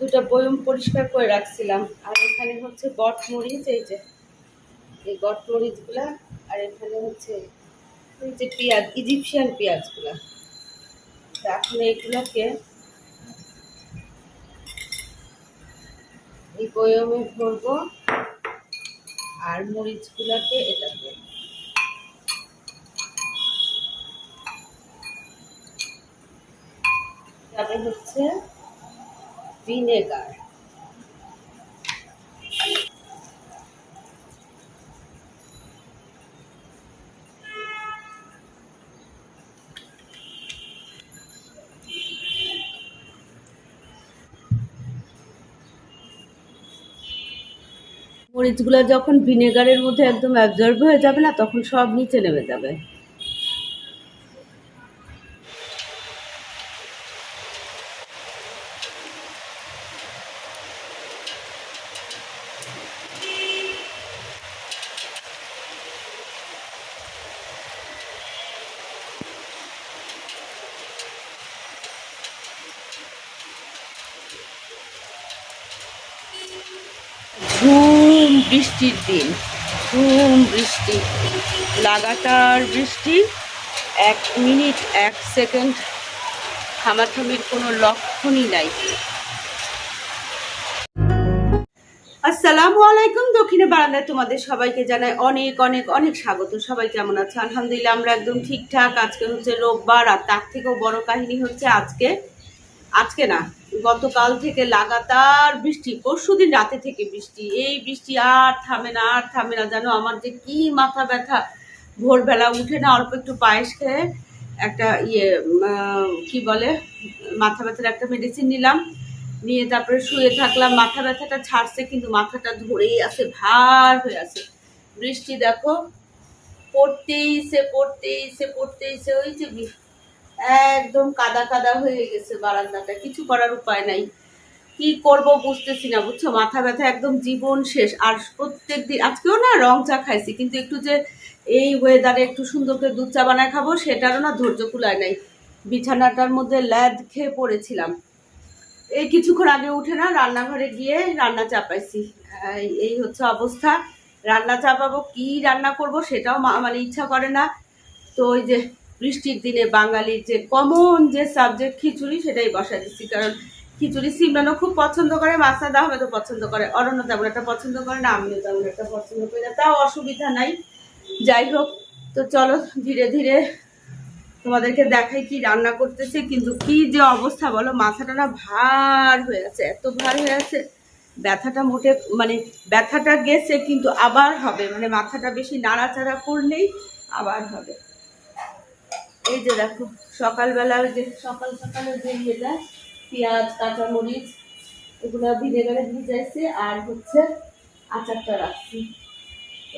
দুটা বয়ম পরিষ্কার করে রাখছিলাম। আর এখানে হচ্ছে বট মরিচ, এই যে, এই বট মরিচগুলা, আর এখানে হচ্ছে এই যে পেঁয়াজ, ইজিপশিয়ান পেঁয়াজগুলা। এখন এইগুলোকে এই বয়মে ভরবো, আর মরিচগুলাকে এটাতে তারপরে হচ্ছে ভিনেগার মরিচগুলো যখন ভিনেগারের মধ্যে একদম অ্যাবজর্ব হয়ে যাবে না, তখন সব নিচে নেমে যাবে। বৃষ্টির দিন। ঝুম বৃষ্টি। লাগাতার বৃষ্টি। এক মিনিট, এক সেকেন্ড। থামাথামির কোনো লক্ষণই নাই। আসসালামু আলাইকুম, দক্ষিণে বারান্দায় তোমাদের সবাইকে জানাই অনেক অনেক অনেক স্বাগত। সবাই কেমন আছে? আলহামদুলিল্লাহ, আমরা একদম ঠিকঠাক। আজকে হচ্ছে রোববার, আর তার থেকেও বড় কাহিনী হচ্ছে আজকে। আজকে না গতকাল থেকে লাগাতার বৃষ্টি পরশু দিন রাতে থেকে বৃষ্টি। এই বৃষ্টি আর থামে না, আর থামে না জানো আমার যে কি মাথা ব্যথা। ভোরবেলা উঠে না অল্প একটু পায়েস খেয়ে একটা ইয়ে কি বলে, মাথা ব্যথার একটা মেডিসিন নিলাম। নিয়ে তারপরে শুয়ে থাকলাম। মাথা ব্যথাটা ছাড়ছে, কিন্তু মাথাটা ধরেই আছে, ভার হয়ে আছে। বৃষ্টি দেখো পড়তেইছে পড়তেইছে পড়তেইছে ওই যে একদম কাদা কাদা হয়ে গেছে বারান্দাটা। কিছু করার উপায় নাই। কি করব বুঝতেছি না, বুঝছ? মাথা ব্যথা একদম জীবন শেষ। আর প্রত্যেক দিন আজকেও না রং চা খাইছি, কিন্তু একটু যে এই ওয়েদারে একটু সুন্দর করে দুধ চা বানায় খাব, সেটারও না ধৈর্য কুলায় নাই। বিছানাটার মধ্যে ল্যাদ খেয়ে পড়েছিলাম। এই কিছুক্ষণ আগে উঠে না রান্নাঘরে গিয়ে রান্না চাপাইছি এই- হচ্ছে অবস্থা। রান্না চাপাবো কি রান্না করব সেটাও মানে ইচ্ছা করে না। তো ওই যে বৃষ্টির দিনে বাঙালির যে কমন যে সাবজেক্ট খিচুড়ি, সেটাই বসা দিচ্ছি। কারণ খিচুড়ি সিমরানও খুব পছন্দ করে মাসাদা আহমেদও পছন্দ করে, অরণ্য তেমন একটা পছন্দ করে না, আমিও তেমন একটা পছন্দ করি না, তাও অসুবিধা নাই। যাই হোক, তো চলো ধীরে ধীরে তোমাদেরকে দেখাই কি রান্না করতেছে, কিন্তু কি যে অবস্থা বলো, মাথাটা না ভার হয়ে আছে, এত ভার হয়ে আছে, ব্যথাটা মোটে মানে ব্যথাটা গেছে, কিন্তু আবার হবে মানে মাথাটা বেশি নাড়াচাড়া করলেই আবার হবে। এই যে দেখো, সকালবেলা যে সকাল সকালে যে ইয়েটা পেঁয়াজ, কাঁচামরিচ, এগুলো ভিনেগারে ভিজাইছে আর হচ্ছে আচারটা রাখছি।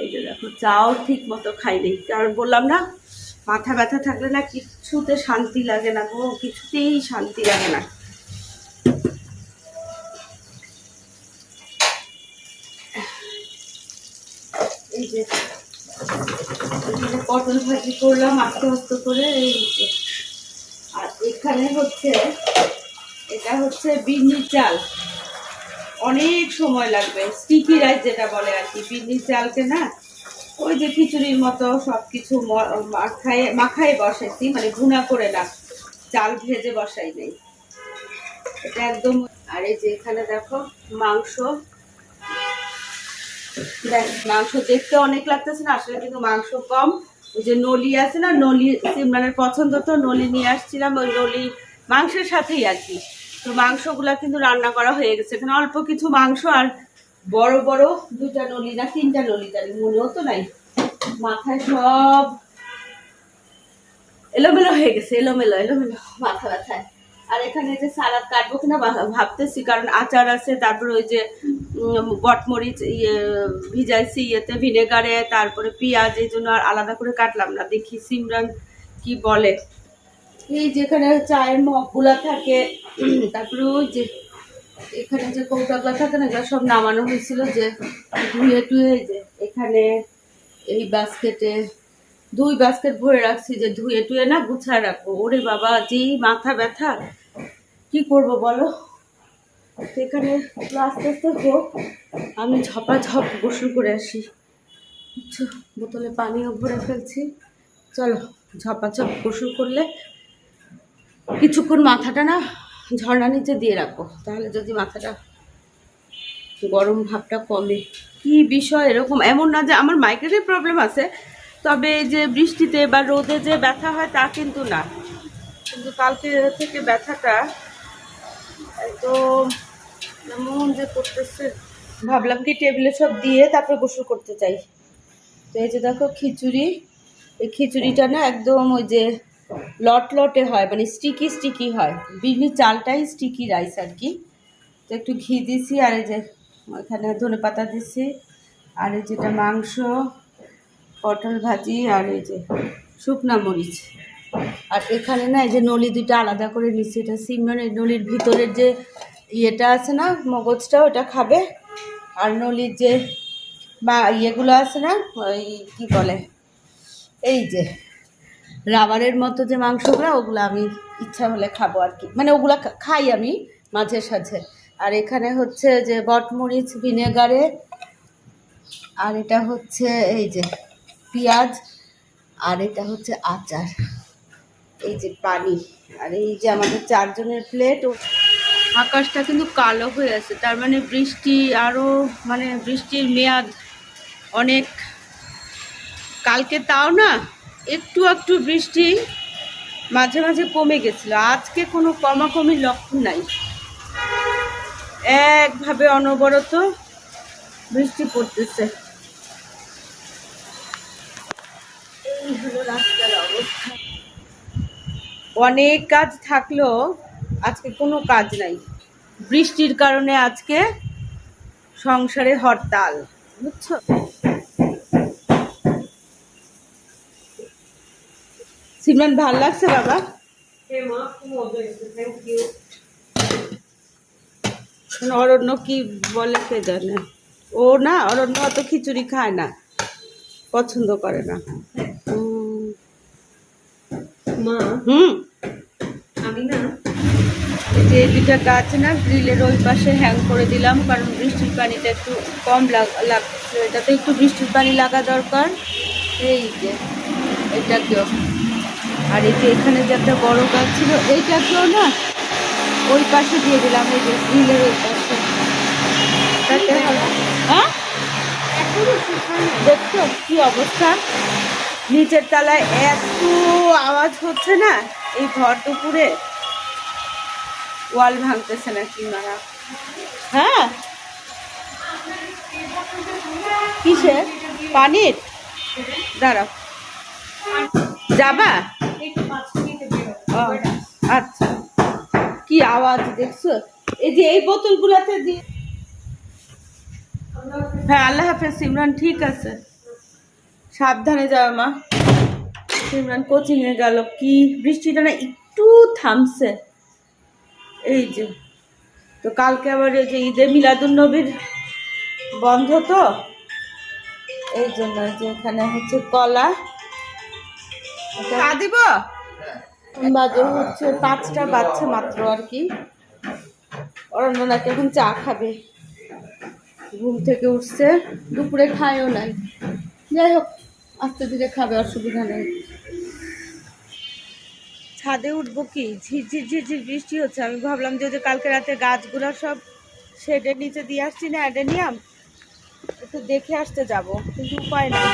এই যে দেখো, চাও ঠিক মতো খাইনি কারণ বললাম না, মাথা ব্যথা থাকলে না কিছুতে শান্তি লাগে না গো, কিছুতেই শান্তি লাগে না। এই যে পটল ভাজি করলাম, আস্তে আস্তে করে এই। আর এখানে হচ্ছে, এটা হচ্ছে বিন্নি চাল অনেক সময় লাগবে স্টিকি রাইস যেটা বলে আর কি বিন্নি চালকে না, ওই যে খিচুড়ির মতো সব কিছু মাখায় মাখায় বসাইছি মানে ভুনা করে না, চাল ভেজে বসাই নেই এটা একদম, আর এই যে এখানে দেখো মাংস মাংস দেখতে অনেক লাগতেছে না, আসলে কিন্তু মাংস কম। ওই যে নলি আছে না, নলি সিমরানের পছন্দ তো, নলি নিয়ে আসছিলাম, ওই নলি মাংসের সাথেই আর কি। তো মাংসগুলা কিন্তু রান্না করা হয়ে গেছে। এখানে অল্প কিছু মাংস আর বড় বড় দুটা নলি না, তিনটা নলি জানি মনেও তো নাই। মাথায় সব এলোমেলো হয়ে গেছে, এলোমেলো এলোমেলো, মাথা ব্যথায়। আর এখানে যে সালাদ কাটবো কিনা ভাবতেছি, কারণ আচার আছে, তারপরে ওই যে বটমরিচ ইয়ে ভিজাইছি ইয়েতে, ভিনেগারে, তারপরে পেঁয়াজ, এই জন্য আর আলাদা করে কাটলাম না। দেখি সিমরান কি বলে। এই যেখানে চায়ের মগগুলা থাকে, তারপরে ওই যে, এখানে যে কৌটাগুলা থাকে না, এগুলো সব নামানো হয়েছিল যে, ধুয়ে টুয়ে যে, এখানে এই বাস্কেটে, দুই বাস্কেট ভরে রাখছি যে ধুয়ে টুয়ে না গুছায় রাখব। ওরে বাবা, যেই মাথা ব্যথা কি করব বলো? সেখানে আস্তে আস্তে হোক, আমি ঝপাঝপ গোসল করে আসি। বোতলে পানিও ভরে ফেলছি। চলো, ঝপাঝপ গোসল করলে কিছুক্ষণ মাথাটা না ঝর্ণা নিচে দিয়ে রাখো। তাহলে যদি মাথাটা গরম ভাবটা কমে। কি বিষয় এরকম? এমন না যে আমার মাইগ্রেনের প্রবলেম আছে, তবে যে বৃষ্টিতে বা রোদে যে ব্যথা হয় তা কিন্তু না। কিন্তু কালকে থেকে ব্যথাটা এমন যে করতেছে। ভাবলাম কি টেবিলে সব দিয়ে তারপরে গোসল করতে চাই। তো এই যে দেখো খিচুড়ি। এই খিচুড়িটা না একদম ওই যে লট লটে হয় মানে স্টিকি স্টিকি হয়। বিড়ি চালটাই স্টিকি রাইস আর কি। তো একটু ঘি দিছি আর এই যে এখানে ধনে পাতা দিছি। আর এই যেটা মাংস, পটল ভাজি আর এই যে শুকনা মরিচ। আর এখানে না এই যে নলি দুইটা আলাদা করে নিচ্ছি এটা সিমনের নলির ভিতরের যে ইয়েটা আছে না, মগজটা, ওটা খাবে। আর নলির যে বা ইয়েগুলো আছে না, ওই কী বলে, এই যে রাবারের মতো যে মাংসগুলো, ওগুলো আমি ইচ্ছা হলে খাব আর কি। মানে ওগুলো খাই আমি মাঝে সাঝে। আর এখানে হচ্ছে যে বটমরিচ, ভিনেগারে, আর এটা হচ্ছে এই যে পেঁয়াজ, আর এটা হচ্ছে আচার। এই যে পানি, আর এই যে আমাদের চারজনের প্লেট আকাশটা কিন্তু কালো হয়ে আছে, তার মানে বৃষ্টি আরও মানে বৃষ্টির মেয়াদ অনেক। কালকে তাও না একটু একটু বৃষ্টি মাঝে মাঝে কমে গেছিল, আজকে কোনো কমাকমির লক্ষণ নাই। একভাবে অনবরত বৃষ্টি পড়তেছে এই হলো রাস্তার অবস্থা অনেক কাজ থাকলেও আজকে কোনো কাজ নাই। বৃষ্টির কারণে আজকে সংসারে হরতাল। বুঝছ? সিমরান ভালো লাগছে বাবা? অরণ্য কি বলে কে জানে? ও না অরণ্য অত খিচুড়ি খায় না পছন্দ করে না। হুম। এই যে দুটা গাছ না, গ্রিলের ওই পাশে হ্যাং করে দিলাম, কারণ বৃষ্টির পানিটা একটু কম লাগ, লাগছে। এটাতে একটু বৃষ্টির পানি লাগা দরকার। এই যে এটাকেও আর এই যে এখানে যে একটা বড় গাছ ছিল, এইটাকেও না ওই পাশে দিয়ে দিলাম, এই যে গ্রিলের ওই পাশে। হ্যাঁ? দেখছ কি অবস্থা? নিচের তলায় এত আওয়াজ হচ্ছে না, এই ঘর দুপুরে? ওয়াল ভাঙতেছে না কি মারা? হ্যাঁ। কিসের পানির? দাঁড়াও। যাবা? আচ্ছা। কি আওয়াজ দেখছ? এই যে এই বোতলগুলাতে দিয়ে হ্যাঁ আল্লাহ হাফেজ সিমরান ঠিক আছে। সাবধানে যাও, মা। সিমরান কোচিংয়ে গেল। কি বৃষ্টিটা না একটু থামছে। এই যে তো কালকে আবার এই যে ঈদে মিলাদুল নবীর বন্ধ তো এই জন্য যে এখানে হচ্ছে কলা। দিব? বাজে হচ্ছে পাঁচটা বাচ্চা মাত্র আর কি। অরণ্য নাকি এখন চা খাবে। ঘুম থেকে উঠছে দুপুরে খায়ও নাই। যাই হোক আস্তে ধীরে খাবে অসুবিধা নেই। ছাদে উঠবো কি? ঝিরঝির ঝিরঝির বৃষ্টি হচ্ছে। আমি ভাবলাম যে কালকে রাতে গাছগুলো সব শেডের নিচে দিয়ে আসছি না, অ্যাডেনিয়াম। একটু দেখে আসতে যাব, কিন্তু উপায় নাই।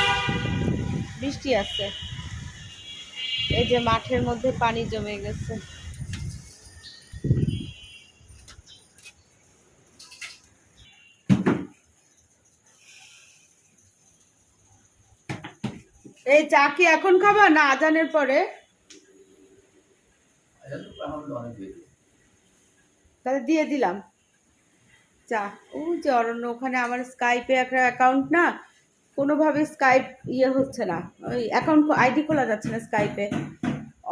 বৃষ্টি আছে। এই যে মাঠের মধ্যে পানি জমে গেছে। এই চা কি এখন খাবা না আজানের পরে? তাহলে দিয়ে দিলাম। চা ও যে অরণ্য, ওখানে আমার স্কাইপে একটা অ্যাকাউন্ট না, কোনোভাবে স্কাইপ ইয়ে হচ্ছে না। ওই অ্যাকাউন্ট আইডি খোলা যাচ্ছে না স্কাইপে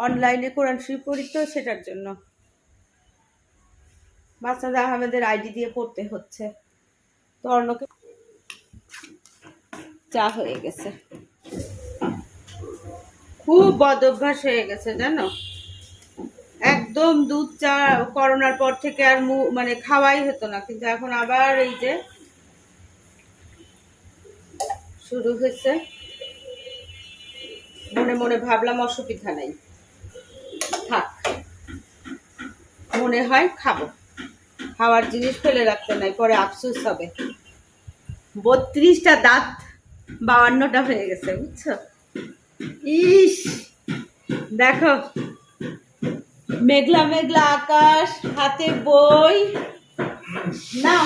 অনলাইনে কোরআন শরীফ পড়ি তো সেটার জন্য। বাচ্চাদের আহমেদের আইডি দিয়ে পড়তে হচ্ছে। তো অর্ণকে চা হয়ে গেছে। খুব বদ অভ্যাস হয়ে গেছে, জানো? একদম দুধ চা করোনার পর থেকে আর মানে খাওয়াই হতো না। কিন্তু এখন আবার এই যে শুরু হয়েছে। মনে মনে ভাবলাম অসুবিধা নাই। থাক। মনে হয় খাব। খাওয়ার জিনিস ফেলে রাখতে নাই, পরে আফসোস হবে। বত্রিশটা দাঁত বাউান্নটা হয়ে গেছে, বুঝছ? ইস! দেখো মেঘলা মেঘলা আকাশ হাতে বই। না।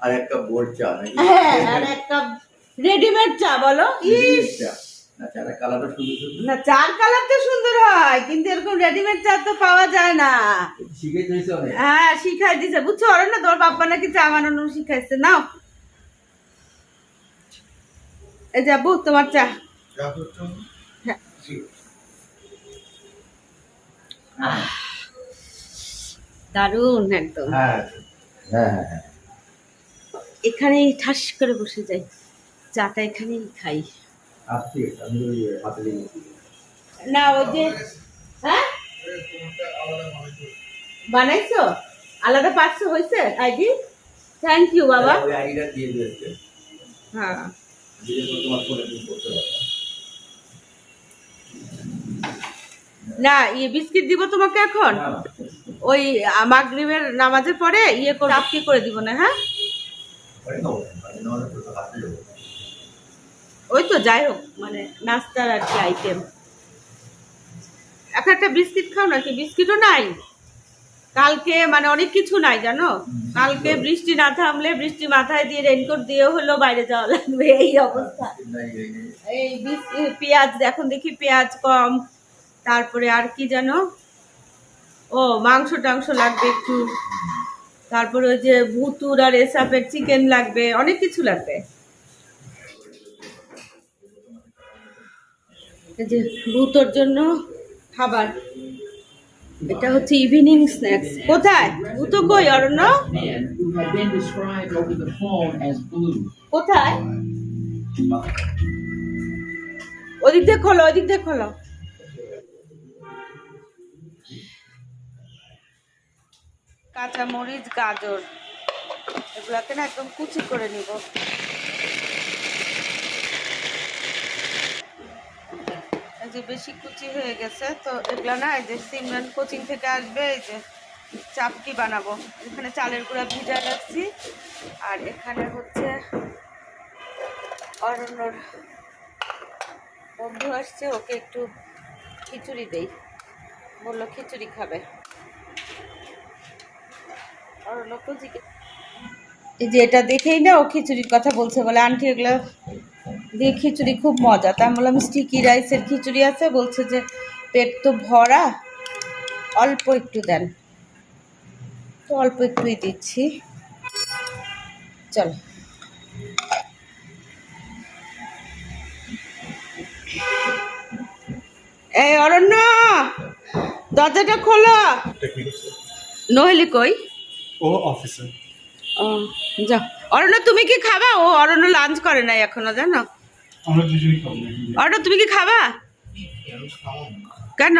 আর একটা বোর্ড চা হ্যাঁ আর একটা রেডিমেড চা বলো। ইস। না চার কালার তো সুন্দর হয় কিন্তু এরকম রেডিমেড চা তো পাওয়া যায় না। হ্যাঁ শিখাই দিছে বুঝছ ওরা না তোর বাপ্পা নাকি চা বানানো শিখাইছে? নাও। এই যাব তোমার চা। হ্যাঁ। দারুণ একদম। হ্যাঁ হ্যাঁ হ্যাঁ এখানেই ঠাস করে বসে যাই। চাটা এখানেই খাই। না ওই যে হ্যাঁ? বানাইছো? আলাদা পার্সো হয়েছে আইডি? থ্যাংক ইউ বাবা। হ্যাঁ। না ইয়ে বিস্কিট দিব তোমাকে এখন? না, না। ওই মাগরিবের নামাজের পরে ইয়ে করে আপনি করে দিব না হ্যাঁ? ওই তো যাই হোক মানে নাস্তার আর কি আইটেম এক একটা বিস্কিট খাও নাকি? বিস্কিটও নাই। কালকে মানে অনেক কিছু নাই জানো? কালকে বৃষ্টি না থামলে বৃষ্টি মাথায় দিয়ে রেনকোট দিয়ে হলো বাইরে যাওয়া লাগবে এই অবস্থা। এই পেঁয়াজ এখন দেখি পেঁয়াজ কম। তারপরে আর কি যেন ও, মাংস টাংস লাগবে একটু। তারপরে ওই যে ভুতুর আর এসাপের চিকেন লাগবে, অনেক কিছু লাগবে। যে ভুতোর জন্য খাবার। এটা হচ্ছে ইভিনিং স্ন্যাক্স কোথায়? ভুতো কই, অরণ্য. কোথায়? ওদিক দিয়ে খোলো, ওদিক দিয়ে খোলো। কাঁচা মরিচ গাজর, এগুলাকে না একদম কুচি করে নিব। যে বেশি কুচি হয়ে গেছে, তো এগুলা না এই যে সিমরান কোচিং থেকে আসবে, এই যে চাপটি বানাবো। এখানে চালের গুঁড়া ভিজায় রাখছি, আর এখানে হচ্ছে অরণ্যর বন্ধু আসছে, ওকে একটু খিচুড়ি দেই। বলল খিচুড়ি খাবে। এই যে এটা দেখেই না ও খিচুড়ির কথা বলছে বলে আন্টি এগুলো দিয়ে খিচুড়ি খুব মজা। তা আমি বললাম স্টিকি রাইসের খিচুড়ি আছে। বলছে যে পেট তো ভরা অল্প একটু দেন। তো অল্প একটুই দিচ্ছি। চলো। এই অরণ্য দরজাটা খোলা। নহেলি কই? ও অফিসে যা অরণ্য তুমি কি খাবা? ও অরণ্য লাঞ্চ করে নাই এখনও জানো? আমরা দুজনেই খাব। অরণ্য তুমি কি খাবা? কেন?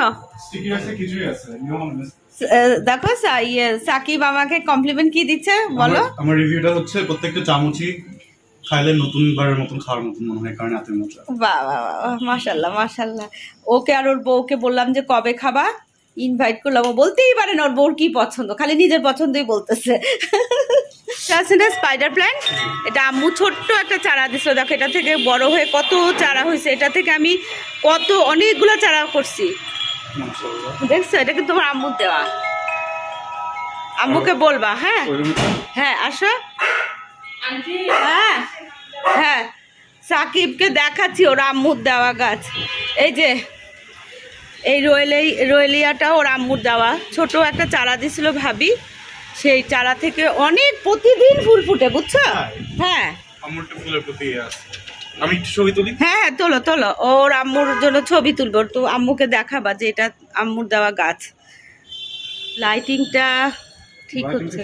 দেখো ইয়ে সাকিব আমাকে কমপ্লিমেন্ট কি দিচ্ছে বলো। আমার- রিভিউটা হচ্ছে প্রত্যেকটা চামচই খাইলে নতুনবারের মতন খাওয়ার মতন মনে হয় কারণ এতই মজা। বাহ বাহ, মাশাল্লাহ মাশাল্লাহ ওকে আর ওর বউকে বললাম যে কবে খাবা? ইনভাইট করলাম। ও বলতেই পারে না ওর বউর কি পছন্দ? খালি নিজের পছন্দই বলতেছে। আছে না স্পাইডার প্ল্যান্ট এটা আম্মু ছোট্ট একটা চারা দিছিল দেখো এটা থেকে বড় হয়ে কত চারা হয়েছে এটা থেকে আমি কত অনেকগুলো চারা করছি। দেখছ এটা কিন্তু তোমার আম্মুর দেওয়া। আম্মুকে বলবা হ্যাঁ? হ্যাঁ আসো। হ্যাঁ হ্যাঁ। সাকিবকে দেখাচ্ছি ওর আম্মুর দেওয়া গাছ। এই যে এই রয়েলি রয়েলিয়াটা ওর আম্মুর দেওয়া। ছোট একটা চারা দিছিল ভাবি। সেই চারা থেকে অনেক প্রতিদিন ফুল ফুটে বুঝছ? হ্যাঁ। ইয়ে আমি ছবি তুলি? হ্যাঁ হ্যাঁ তোলো তোলো। ওর আম্মুর জন্য ছবি তুলবো। তো আম্মুকে দেখাবা যে এটা আম্মুর দেওয়া গাছ। লাইটিংটা ঠিক হচ্ছে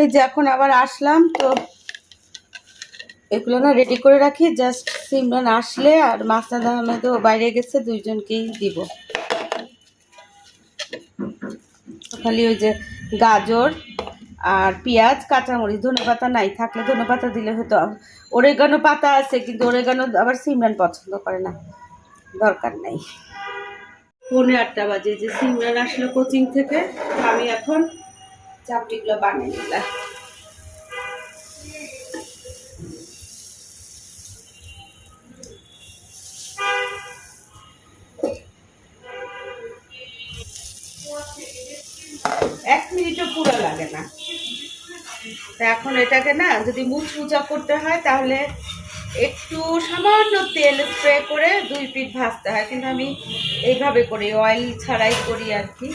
এই যে এখন আবার আসলাম তো এগুলো না রেডি করে রাখি জাস্ট সিমরান আসলে আর মাসনাদ আহমেদও বাইরে গেছে, দুইজনকেই দিব। খালি ওই যে গাজর আর পেঁয়াজ, কাঁচামরিচ ধনে পাতা নাই, থাকলে ধনে পাতা দিলে হতো ওরেগানো পাতা আছে, কিন্তু ওরেগানো আবার সিমরান পছন্দ করে না, দরকার নাই। পৌনে আটটা বাজে যে সিমরান আসলো কোচিং থেকে, আমি এখন চাপটিগুলো বানিয়ে নিলাম। এক মিনিটও পুরো লাগে না তা এখন এটাকে না যদি মুচমুচা করতে হয় তাহলে একটু সামান্য তেল স্প্রে করে দুই পিঠ ভাজতে হয় কিন্তু আমি এইভাবে করি অয়েল ছাড়াই করি আর কি।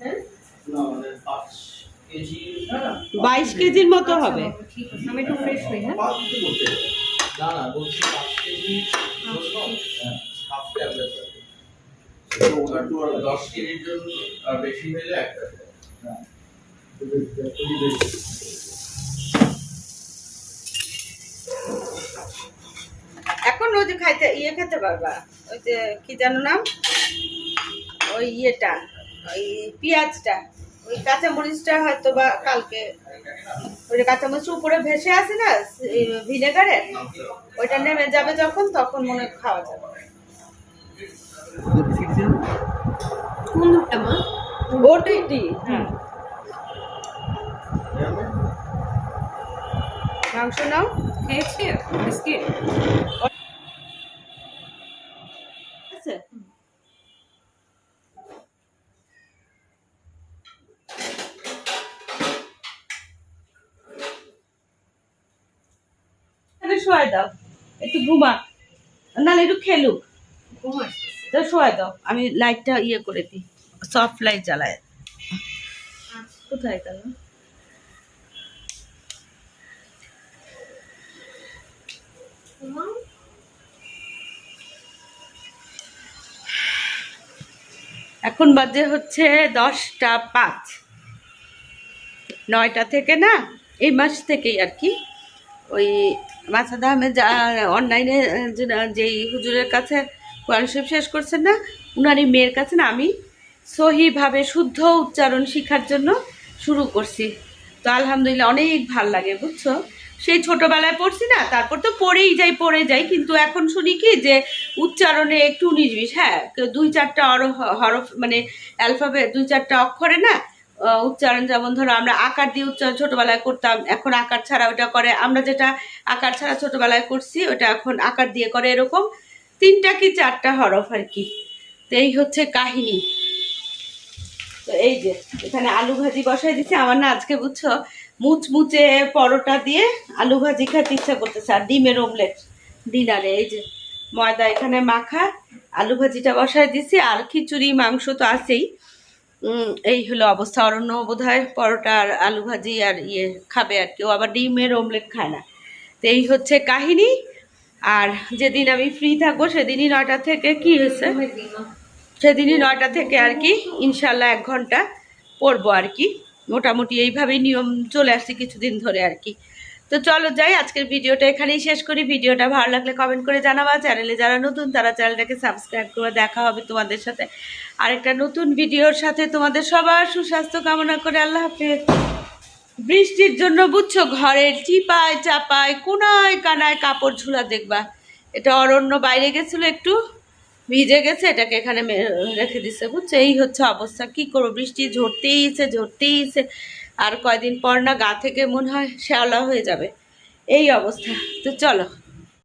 হ্যাঁ? বাইশ কেজির মতো হবে। আমি একটু ফ্রেশ হই হ্যাঁ? দশ কেজির জন্য বেশি হলে একটা এখন ওই যে খাইতে ইয়ে খেতে পারবা? ওই যে কি জানো নাম? ওই ইয়েটা ওই পেঁয়াজটা। ওই কাঁচামরিচটা হয়তো বা কালকে ওই যে কাঁচামরিচ উপরে ভেসে আছে না ভিনেগারে ওইটা নেমে যাবে যখন তখন মনে হয় খাওয়া যাবে। কোন দুধটা মা? ওটিটি হ্যাঁ। মাংস নাও। খেয়েছি বিস্কিট। শোয়াই দাও। একটু ঘুমা। নাহলে একটু খেলুক ঘুম তো শোয়াই দাও। আমি লাইটটা ইয়ে করে দিই। সফট লাইট জ্বালায়। কোথায় গেল? এখন বাজে হচ্ছে দশটা পাঁচ। নয়টা থেকে না এই মাস থেকেই আর কি। ওই মাসাদ আহমেদ যা, অনলাইনে যেই হুজুরের কাছে কোরআন শরীফ শেষ করছেন না, উনারই মেয়ের কাছে না, আমি সহিভাবে শুদ্ধ উচ্চারণ শেখার জন্য শুরু করছি। তো আলহামদুলিল্লাহ অনেক ভালো লাগে, বুঝছ? সেই ছোটবেলায় পড়ছি না, তারপর তো পড়েই যাই, পড়ে যাই, কিন্তু এখন শুনি কি যে উচ্চারণে একটু উনিশ হ্যাঁ দুই চারটা হরফ মানে অ্যালফাবেট দুই চারটা অক্ষরে না উচ্চারণ যেমন ধরো আমরা আকার দিয়ে উচ্চারণ ছোটবেলায় করতাম, এখন আকার ছাড়া ওটা করে। আমরা যেটা আকার ছাড়া ছোটবেলায় করছি, ওটা এখন আকার দিয়ে করে এরকম। তিনটা কি চারটা হরফ আর কি? তো এই হচ্ছে কাহিনী। তো এই যে, এখানে আলু ভাজি বসাই দিচ্ছে আমার না আজকে বুঝছ, মুচমুচে পরোটা দিয়ে আলু ভাজি খেতে ইচ্ছা করতেছে। আর ডিমের অমলেট ডিনারে এই যে ময়দা এখানে মাখা, আলু ভাজিটা বসাই দিছি। আর খিচুড়ি, মাংস তো আছেই। এই হলো অবস্থা। অরণ্য বোধ হয় পরোটা আর আলু ভাজি আর ইয়ে খাবে আর কেউ আবার ডিমের অমলেট খায় না। তো এই হচ্ছে কাহিনী। আর যেদিন আমি ফ্রি থাকব, সেদিনই নয়টা থেকে কি হয়েছে? সেদিনই নয়টা থেকে আর কি ইনশাল্লাহ এক ঘণ্টা পড়ব আর কি। মোটামুটি এইভাবেই নিয়ম চলে আসছে কিছুদিন ধরে আর কি। তো চলো যাই, আজকের ভিডিওটা এখানেই শেষ করি। ভিডিওটা ভালো লাগলে কমেন্ট করে জানাবা। চ্যানেলে যারা নতুন, তারা চ্যানেলটাকে সাবস্ক্রাইব করে দেখা হবে তোমাদের সাথে। আরেকটা নতুন ভিডিওর সাথে তোমাদের সবার সুস্বাস্থ্য কামনা করে আল্লাহ হাফেজ। বৃষ্টির জন্য বুঝছ, ঘরের চিপায়, চাপায়, কোনায়, কানায় কাপড় ঝুলা দেখবা। এটা অরণ্য বাইরে গেছিল একটু, ভিজে গেছে, এটাকে এখানে রেখে দিছে, বুঝছ? এই হচ্ছে অবস্থা। কি করব? বৃষ্টি ঝরতেইছে ঝরতেইছে আর কয়দিন পর না গা থেকে মনে হয় শ্যাওলা হয়ে যাবে। এই অবস্থা। তো চলো।